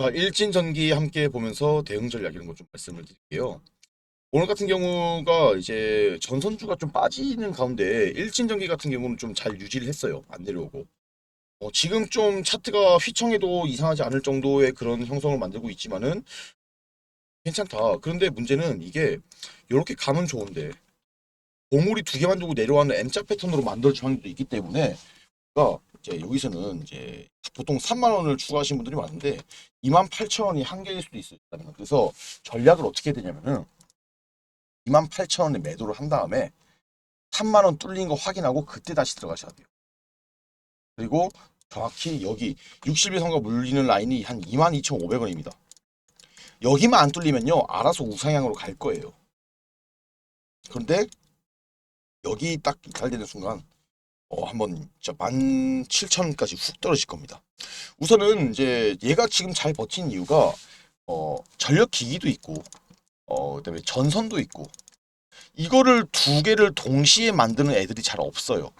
자, 일진 전기 함께 보면서 대응 전략 이런 거좀 말씀을 드릴게요. 오늘 같은 경우가 이제 전선주가 좀 빠지는 가운데 일진 전기 같은 경우는 좀 잘 유지를 했어요. 안 내려오고. 어, 지금 좀 차트가 휘청해도 이상하지 않을 정도의 그런 형성을 만들고 있지만은 괜찮다. 그런데 문제는 이게 이렇게 가면 좋은데 봉우리 두 개만 두고 내려가는 M자 패턴으로 만들어질 확률도 있기 때문에 그러니까 이제 여기서는 이제 보통 3만 원을 추가하신 분들이 많은데 2만 8천 원이 한계일 수도 있어요. 그래서 전략을 어떻게 되냐면은 2만 8천 원에 매도를 한 다음에 3만 원 뚫린 거 확인하고 그때 다시 들어가셔야 돼요. 그리고 정확히 여기 60일선과 물리는 라인이 한 22,500원입니다. 여기만 안 뚫리면요 알아서 우상향으로 갈 거예요. 그런데 여기 딱 이탈되는 순간 어, 한번 진짜 17,000원까지 훅 떨어질 겁니다. 우선은 이제 얘가 지금 잘 버틴 이유가 어, 전력 기기도 있고 어, 그다음에 전선도 있고 이거를 두 개를 동시에 만드는 애들이 잘 없어요.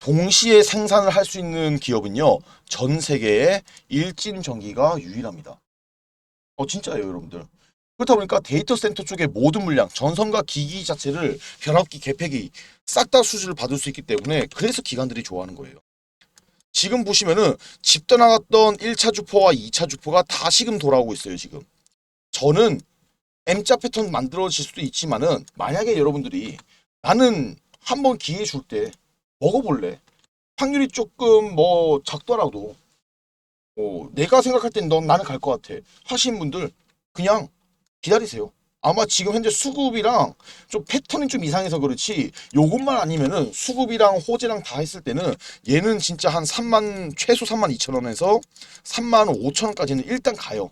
동시에 생산을 할 수 있는 기업은요 전 세계에 일진 전기가 유일합니다. 어 진짜예요 여러분들. 그렇다 보니까 데이터 센터 쪽의 모든 물량, 전선과 기기 자체를 변압기, 개폐기 싹 다 수주를 받을 수 있기 때문에 그래서 기관들이 좋아하는 거예요. 지금 보시면은 집 떠나갔던 1차 주포와 2차 주포가 다시금 돌아오고 있어요 지금. 저는 M자 패턴 만들어질 수도 있지만은 만약에 여러분들이 나는 한번 기회 줄 때 먹어볼래. 확률이 조금 뭐 작더라도 어, 내가 생각할 땐 넌 나는 갈 것 같아. 하신 분들 그냥 기다리세요. 아마 지금 현재 수급이랑 좀 패턴이 좀 이상해서 그렇지 요것만 아니면은 수급이랑 호재랑 다 했을 때는 얘는 진짜 한 3만 최소 3만 2천 원에서 3만 5천 원까지는 일단 가요.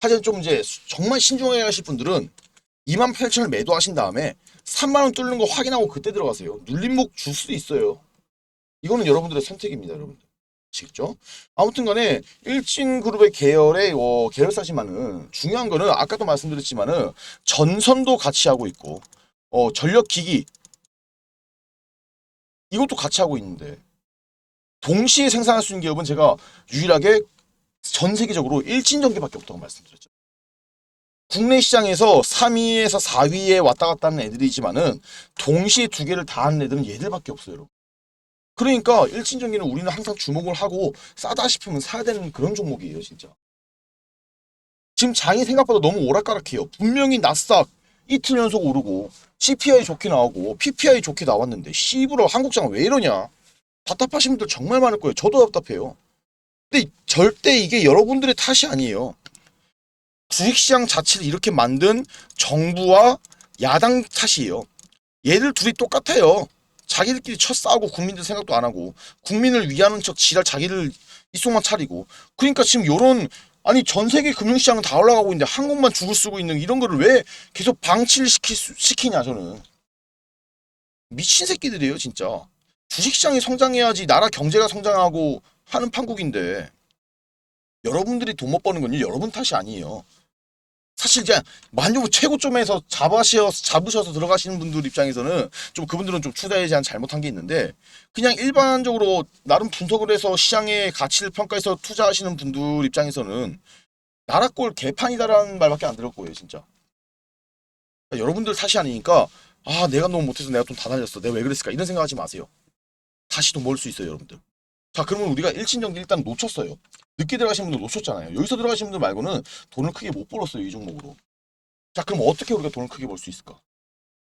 하지만 좀 이제 정말 신중하게 하실 분들은 2만 8천을 매도하신 다음에 3만 원 뚫는 거 확인하고 그때 들어가세요. 눌림목 줄 수도 있어요. 이거는 여러분들의 선택입니다, 여러분들. 아시겠죠? 아무튼 간에 일진 그룹의 계열의 어, 계열사지만은 중요한 거는 아까도 말씀드렸지만은 전선도 같이 하고 있고 어, 전력 기기 이것도 같이 하고 있는데 동시에 생산할 수 있는 기업은 제가 유일하게 전 세계적으로 일진 전기밖에 없다고 말씀드렸죠. 국내 시장에서 3위에서 4위에 왔다 갔다 하는 애들이지만은 동시에 두 개를 다 하는 애들은 얘들밖에 없어요, 여러분. 그러니까 일진전기는 우리는 항상 주목을 하고 싸다 싶으면 사야 되는 그런 종목이에요, 진짜. 지금 장이 생각보다 너무 오락가락해요. 분명히 나스닥 이틀 연속 오르고 CPI 좋게 나오고 PPI 좋게 나왔는데 씨부러 한국장 왜 이러냐? 답답하신 분들 정말 많을 거예요. 저도 답답해요. 근데 절대 이게 여러분들의 탓이 아니에요. 주식시장 자체를 이렇게 만든 정부와 야당 탓이에요. 얘들 둘이 똑같아요. 자기들끼리 쳐 싸우고 국민들 생각도 안 하고 국민을 위하는 척 지랄 자기들 이속만 차리고. 그러니까 지금 요런 아니 전 세계 금융시장은 다 올라가고 있는데 한국만 죽을 쓰고 있는 이런 거를 왜 계속 방치를 시키, 시키냐 저는. 미친 새끼들이에요 진짜. 주식시장이 성장해야지 나라 경제가 성장하고 하는 판국인데 여러분들이 돈 못 버는 건요 여러분 탓이 아니에요 사실 이제 만주부 최고점에서 잡으셔 잡으셔서 들어가시는 분들 입장에서는 좀 그분들은 좀 투자에 대한 잘못한 게 있는데 그냥 일반적으로 나름 분석을 해서 시장의 가치를 평가해서 투자하시는 분들 입장에서는 나라꼴 개판이다라는 말밖에 안 거예요 진짜. 그러니까 여러분들 탓이 아니니까 아 내가 너무 못해서 내가 돈 다 날렸어. 내가 왜 그랬을까? 이런 생각하지 마세요. 다시 돈 벌 수 있어요 여러분들. 자 그러면 우리가 일진정기 일단 놓쳤어요 늦게 들어가신 분들 놓쳤잖아요. 여기서 들어가신 분들 말고는 돈을 크게 못 벌었어요. 이 종목으로. 자, 그럼 어떻게 우리가 돈을 크게 벌 수 있을까?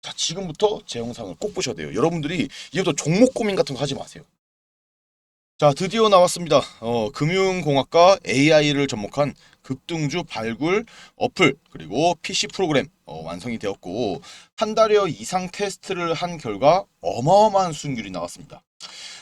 자, 지금부터 제 영상을 꼭 보셔야 돼요. 여러분들이 이제부터 종목 고민 같은 거 하지 마세요. 자, 드디어 나왔습니다. 어, 금융공학과 AI를 접목한 급등주 발굴 어플 그리고 PC 프로그램 어, 완성이 되었고 한 달여 이상 테스트를 한 결과 어마어마한 수익률이 나왔습니다.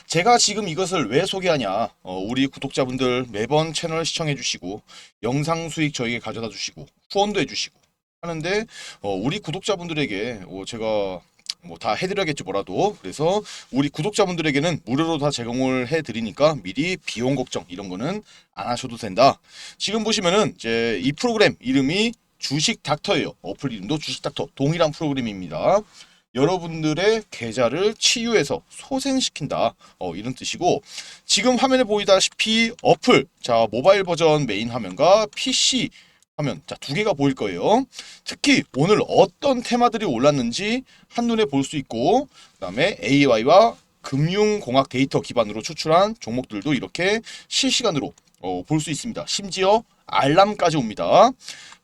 제가 지금 이것을 왜 소개하냐? 어, 우리 구독자분들 매번 채널 시청해 주시고 영상 수익 저에게 가져다 주시고 후원도 해 주시고 하는데 어, 우리 구독자분들에게 어, 제가 뭐 다 해드려야겠지 뭐라도 그래서 우리 구독자분들에게는 무료로 다 제공을 해드리니까 미리 비용 걱정 이런 거는 안 하셔도 된다. 지금 보시면은 이제 이 프로그램 이름이 주식 닥터예요. 어플 이름도 주식 닥터 동일한 프로그램입니다. 여러분들의 계좌를 치유해서 소생시킨다. 어, 이런 뜻이고 지금 화면에 보이다시피 어플 자 모바일 버전 메인 화면과 PC 화면 자 두 개가 보일 거예요. 특히 오늘 어떤 테마들이 올랐는지 한눈에 볼 수 있고 그 다음에 AI와 금융공학 데이터 기반으로 추출한 종목들도 이렇게 실시간으로 어, 볼 수 있습니다. 심지어 알람까지 옵니다.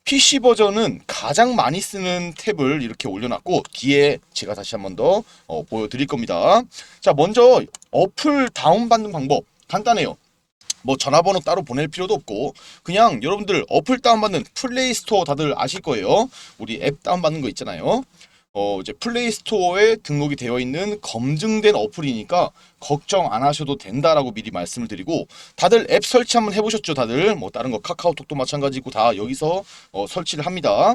PC 버전은 가장 많이 쓰는 탭을 이렇게 올려놨고 뒤에 제가 다시 한 번 더 어, 보여드릴 겁니다. 자 먼저 어플 다운받는 방법 간단해요. 뭐 전화번호 따로 보낼 필요도 없고 그냥 여러분들 어플 다운받는 플레이 스토어 다들 아실 거예요. 우리 앱 다운받는 거 있잖아요. 어 이제 플레이 스토어에 등록이 되어 있는 검증된 어플이니까 걱정 안 하셔도 된다라고 미리 말씀을 드리고 다들 앱 설치 한번 해보셨죠 다들? 뭐 다른 거 카카오톡도 마찬가지고 다 여기서 어, 설치를 합니다.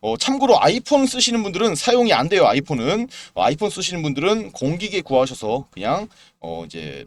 어, 참고로 아이폰 쓰시는 분들은 사용이 안 돼요 아이폰은. 어, 아이폰 쓰시는 분들은 공기계 구하셔서 그냥 어 이제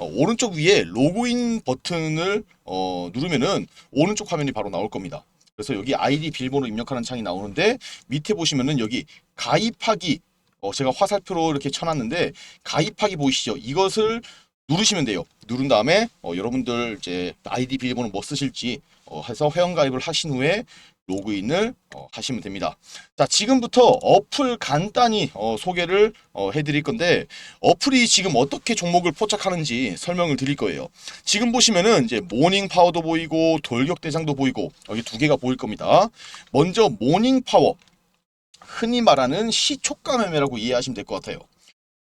어, 오른쪽 위에 로그인 버튼을 어, 누르면은 오른쪽 화면이 바로 나올 겁니다. 그래서 여기 아이디 비밀번호 입력하는 창이 나오는데 밑에 보시면은 여기 가입하기 어, 제가 화살표로 이렇게 쳐놨는데 가입하기 보이시죠? 이것을 누르시면 돼요. 누른 다음에 어, 여러분들 이제 아이디 비밀번호 뭐 쓰실지 어, 해서 회원 가입을 하신 후에 로그인을 어, 하시면 됩니다. 자, 지금부터 어플 간단히 어, 소개를 어, 해드릴 건데 어플이 지금 어떻게 종목을 포착하는지 설명을 드릴 거예요. 지금 보시면은 이제 모닝 파워도 보이고 돌격 대장도 보이고 여기 두 개가 보일 겁니다. 먼저 모닝 파워 흔히 말하는 시초가 매매라고 이해하시면 될 것 같아요.